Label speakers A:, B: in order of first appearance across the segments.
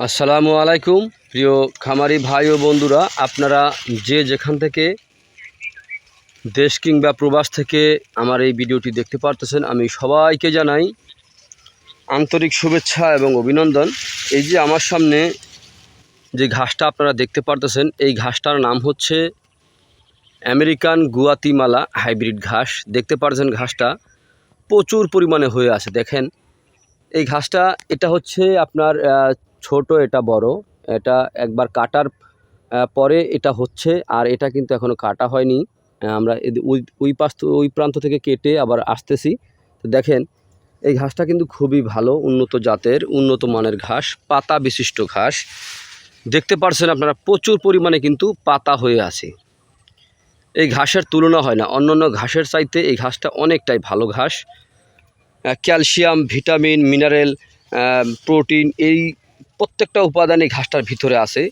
A: আসসালামু আলাইকুম, প্রিয় খামারি ভাই ও বন্ধুরা, আপনারা যে যেখান থেকে দেশ কিংবা প্রবাস থেকে আমার এই ভিডিওটি দেখতে পারতেছেন, আমি সবাইকে জানাই আন্তরিক শুভেচ্ছা এবং অভিনন্দন। এই যে আমার সামনে যে ঘাসটা আপনারা দেখতে পারতেছেন, এই ঘাসটার নাম হচ্ছে আমেরিকান গুয়াতিমালা হাইব্রিড ঘাস। দেখতে পারছেন ঘাসটা প্রচুর পরিমাণে হয়ে আছে, দেখেন। এই ঘাসটা, এটা হচ্ছে আপনার ছোট, এটা বড়। এটা একবার কাটার পরে এটা হচ্ছে, আর এটা কিন্তু এখনও কাটা হয়নি। আমরা ওই ওই পাশ ওই প্রান্ত থেকে কেটে আবার আসতেছি। তো দেখেন, এই ঘাসটা কিন্তু খুবই ভালো, উন্নত জাতের, উন্নত মানের ঘাস, পাতা বিশিষ্ট ঘাস। দেখতে পারছেন আপনারা, প্রচুর পরিমাণে কিন্তু পাতা হয়ে আছে। এই ঘাসের তুলনা হয় না। অন্যান্য ঘাসের চাইতে এই ঘাসটা অনেকটাই ভালো ঘাস। ক্যালসিয়াম, ভিটামিন, মিনারেল প্রোটিন, এই প্রত্যেকটা উপাদান এই ঘাসটার ভিতরে আছে।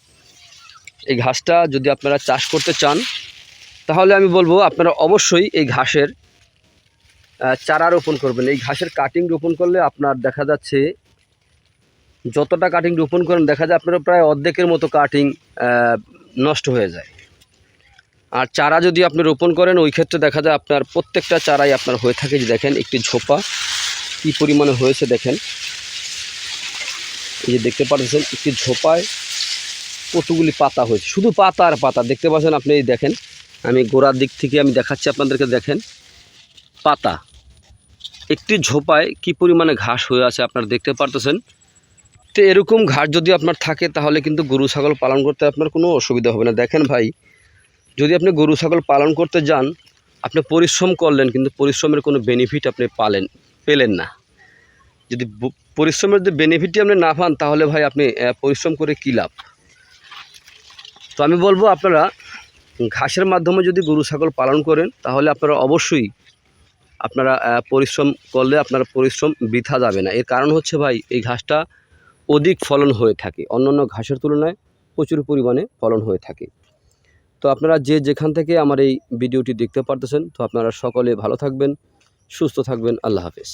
A: এই ঘাসটা যদি আপনারা চাষ করতে চান, তাহলে আমি বলব আপনারা অবশ্যই এই ঘাসের চারা রোপণ করবেন। এই ঘাসের কাটিং রোপণ করলে আপনার দেখা যাচ্ছে, যতটা কাটিং রোপণ করেন, দেখা যায় আপনার প্রায় অর্ধেকের মতো কাটিং নষ্ট হয়ে যায়। আর চারা যদি আপনি রোপণ করেন, ওই ক্ষেত্রে দেখা যায় আপনার প্রত্যেকটা চারাই আপনার হয়ে থাকে যে দেখেন, একটি ঝোপা কী পরিমাণে হয়েছে দেখেন। এই যে দেখতে পাচ্ছেন একটি ঝোপায় কতগুলি পাতা হয়েছে। শুধু পাতা আর পাতা, দেখতে পাচ্ছেন আপনি দেখেন, আমি গোড়ার দিক থেকে আমি দেখাচ্ছি আপনাদেরকে, দেখেন, পাতা। একটি ঝোপায় কি পরিমাণে ঘাস হয়ে আছে আপনারা দেখতে পারতেছেন। তো এরকম ঘাস যদি আপনার থাকে, তাহলে কিন্তু গরু, ছাগল পালন করতে আপনার কোনো অসুবিধা হবে না। দেখেন ভাই, যদি আপনি গরু, ছাগল পালন করতে যান, আপনি পরিশ্রম করলেন, কিন্তু পরিশ্রমের কোনো বেনিফিট আপনি পালেন, পেলেন না। যদি পরিশ্রমের যদি বেনিফিটই আপনি না পান, তাহলে ভাই আপনি পরিশ্রম করে কী লাভ? তো আমি বলব আপনারা, ঘাসের মাধ্যমে যদি গরু, ছাগল পালন করেন, তাহলে আপনারা অবশ্যই আপনারা পরিশ্রম করলে আপনার পরিশ্রম বৃথা যাবে না। এর কারণ হচ্ছে ভাই, এই ঘাসটা অধিক ফলন হয়ে থাকে। অন্যান্য ঘাসের তুলনায় প্রচুর পরিমাণে ফলন হয়ে থাকে। তো আপনারা যে যেখান থেকে আমার এই ভিডিওটি দেখতে পারতেছেন, তো আপনারা সকলে ভালো থাকবেন, সুস্থ থাকবেন। আল্লাহ হাফেজ।